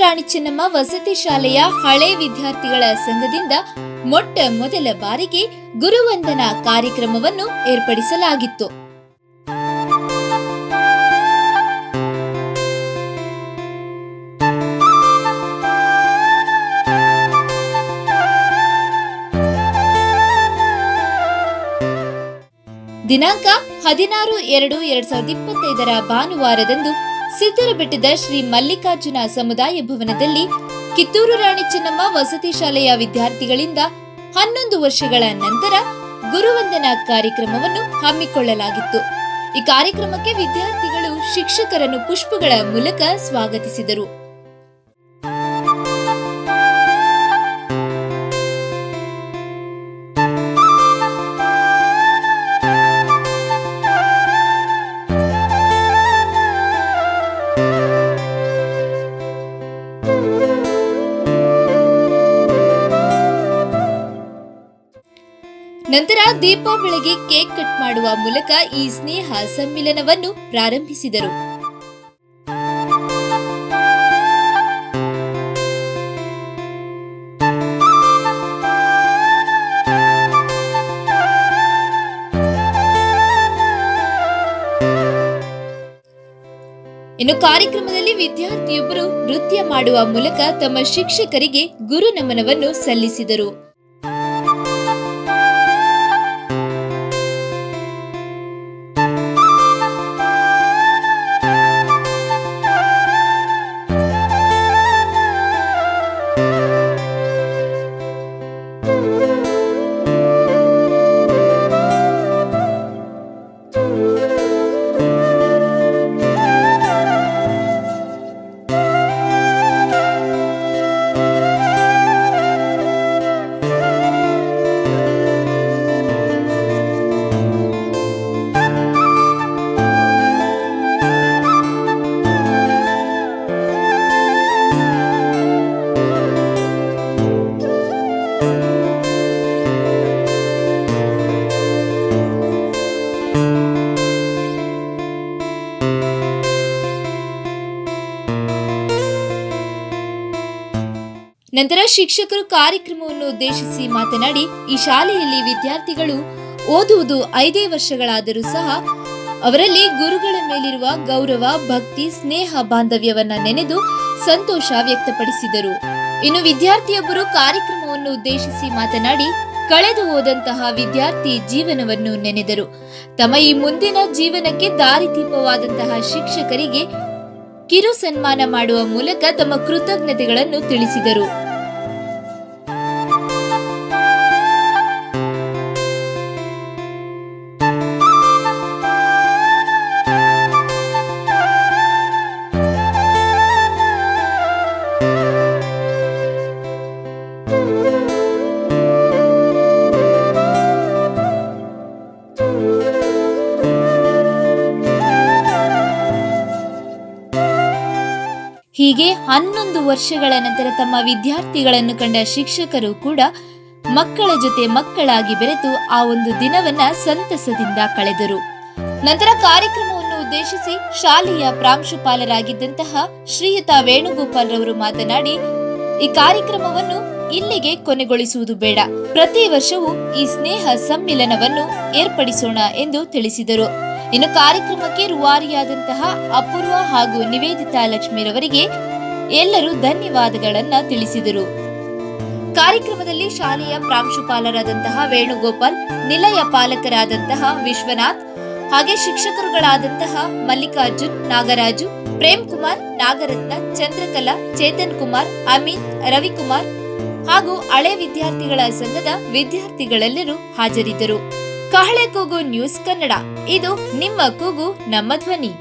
ರಾಣಿ ಚೆನ್ನಮ್ಮ ವಸತಿ ಶಾಲೆಯ ಹಳೆ ವಿದ್ಯಾರ್ಥಿಗಳ ಸಂಘದಿಂದ ಮೊಟ್ಟ ಮೊದಲ ಬಾರಿಗೆ ಗುರುವಂದನಾ ಕಾರ್ಯಕ್ರಮವನ್ನು ಏರ್ಪಡಿಸಲಾಗಿತ್ತು. ದಿನಾಂಕ ಹದಿನಾರು ಎರಡು ಎರಡ್ ಸಾವಿರದ ಇಪ್ಪತ್ತೈದರ ಭಾನುವಾರದಂದು ಸಿದ್ದರಬೆಟ್ಟದ ಶ್ರೀ ಮಲ್ಲಿಕಾರ್ಜುನ ಸಮುದಾಯ ಭವನದಲ್ಲಿ ಕಿತ್ತೂರು ರಾಣಿ ಚೆನ್ನಮ್ಮ ವಸತಿ ಶಾಲೆಯ ವಿದ್ಯಾರ್ಥಿಗಳಿಂದ ಹನ್ನೊಂದು ವರ್ಷಗಳ ನಂತರ ಗುರುವಂದನಾ ಕಾರ್ಯಕ್ರಮವನ್ನು ಹಮ್ಮಿಕೊಳ್ಳಲಾಗಿತ್ತು. ಈ ಕಾರ್ಯಕ್ರಮಕ್ಕೆ ವಿದ್ಯಾರ್ಥಿಗಳು ಶಿಕ್ಷಕರನ್ನು ಪುಷ್ಪಗಳ ಮೂಲಕ ಸ್ವಾಗತಿಸಿದರು. ನಂತರ ದೀಪಾವಳಿಗೆ ಕೇಕ್ ಕಟ್ ಮಾಡುವ ಮೂಲಕ ಈ ಸ್ನೇಹ ಸಮ್ಮಿಲನವನ್ನು ಪ್ರಾರಂಭಿಸಿದರು. ಇನ್ನು ಕಾರ್ಯಕ್ರಮದಲ್ಲಿ ವಿದ್ಯಾರ್ಥಿಯೊಬ್ಬರು ನೃತ್ಯ ಮಾಡುವ ಮೂಲಕ ತಮ್ಮ ಶಿಕ್ಷಕರಿಗೆ ಗುರು ನಮನವನ್ನು ಸಲ್ಲಿಸಿದರು. ನಂತರ ಶಿಕ್ಷಕರು ಕಾರ್ಯಕ್ರಮವನ್ನು ಉದ್ದೇಶಿಸಿ ಮಾತನಾಡಿ, ಈ ಶಾಲೆಯಲ್ಲಿ ವಿದ್ಯಾರ್ಥಿಗಳು ಓದುವುದು ಐದೇ ವರ್ಷಗಳಾದರೂ ಸಹ ಅವರಲ್ಲಿ ಗುರುಗಳ ಮೇಲಿರುವ ಗೌರವ, ಭಕ್ತಿ, ಸ್ನೇಹ ಬಾಂಧವ್ಯವನ್ನ ನೆನೆದು ಸಂತೋಷ ವ್ಯಕ್ತಪಡಿಸಿದರು. ಇನ್ನು ವಿದ್ಯಾರ್ಥಿಯೊಬ್ಬರು ಕಾರ್ಯಕ್ರಮವನ್ನು ಉದ್ದೇಶಿಸಿ ಮಾತನಾಡಿ, ಕಳೆದು ಹೋದಂತಹ ವಿದ್ಯಾರ್ಥಿ ಜೀವನವನ್ನು ನೆನೆದರು. ತಮ್ಮ ಈ ಮುಂದಿನ ಜೀವನಕ್ಕೆ ದಾರಿದೀಪವಾದಂತಹ ಶಿಕ್ಷಕರಿಗೆ ಕಿರು ಸನ್ಮಾನ ಮಾಡುವ ಮೂಲಕ ತಮ್ಮ ಕೃತಜ್ಞತೆಗಳನ್ನು ತಿಳಿಸಿದರು. ಹೀಗೆ ಹನ್ನೊಂದು ವರ್ಷಗಳ ನಂತರ ತಮ್ಮ ವಿದ್ಯಾರ್ಥಿಗಳನ್ನು ಕಂಡ ಶಿಕ್ಷಕರು ಕೂಡ ಮಕ್ಕಳ ಜೊತೆ ಮಕ್ಕಳಾಗಿ ಬೆರೆತು ಆ ಒಂದು ದಿನವನ್ನ ಸಂತಸದಿಂದ ಕಳೆದರು. ನಂತರ ಕಾರ್ಯಕ್ರಮವನ್ನು ಉದ್ದೇಶಿಸಿ ಶಾಲೆಯ ಪ್ರಾಂಶುಪಾಲರಾಗಿದ್ದಂತಹ ಶ್ರೀಯುತ ವೇಣುಗೋಪಾಲ್ ರವರು ಮಾತನಾಡಿ, ಈ ಕಾರ್ಯಕ್ರಮವನ್ನು ಇಲ್ಲಿಗೆ ಕೊನೆಗೊಳಿಸುವುದು ಬೇಡ. ಪ್ರತಿ ವರ್ಷವೂ ಈ ಸ್ನೇಹ ಸಮ್ಮಿಲನವನ್ನು ಏರ್ಪಡಿಸೋಣ ಎಂದು ತಿಳಿಸಿದರು. ಇನ್ನು ಕಾರ್ಯಕ್ರಮಕ್ಕೆ ರೂವಾರಿಯಾದಂತಹ ಅಪೂರ್ವ ಹಾಗೂ ನಿವೇದಿತಾ ಲಕ್ಷ್ಮೀರವರಿಗೆ ಎಲ್ಲರೂ ಧನ್ಯವಾದಗಳನ್ನ ತಿಳಿಸಿದರು. ಕಾರ್ಯಕ್ರಮದಲ್ಲಿ ಶಾಲೆಯ ಪ್ರಾಂಶುಪಾಲರಾದಂತಹ ವೇಣುಗೋಪಾಲ್, ನಿಲಯ ಪಾಲಕರಾದಂತಹ ವಿಶ್ವನಾಥ್, ಹಾಗೆ ಶಿಕ್ಷಕರುಗಳಾದಂತಹ ಮಲ್ಲಿಕಾರ್ಜುನ್, ನಾಗರಾಜು ಪ್ರೇಮ್ ಕುಮಾರ್ ನಾಗರತ್ನ, ಚಂದ್ರಕಲಾ, ಚೇತನ್ ಕುಮಾರ್, ಅಮಿತ್, ರವಿಕುಮಾರ್ ಹಾಗೂ ಹಳೆ ವಿದ್ಯಾರ್ಥಿಗಳ ಸಂಘದ ವಿದ್ಯಾರ್ಥಿಗಳೆಲ್ಲರೂ ಹಾಜರಿದ್ದರು. ಕಹಳೆ ಕೂಗು ನ್ಯೂಸ್ ಕನ್ನಡ. ಇದು ನಿಮ್ಮ ಕೂಗು ನಮ್ಮ ಧ್ವನಿ.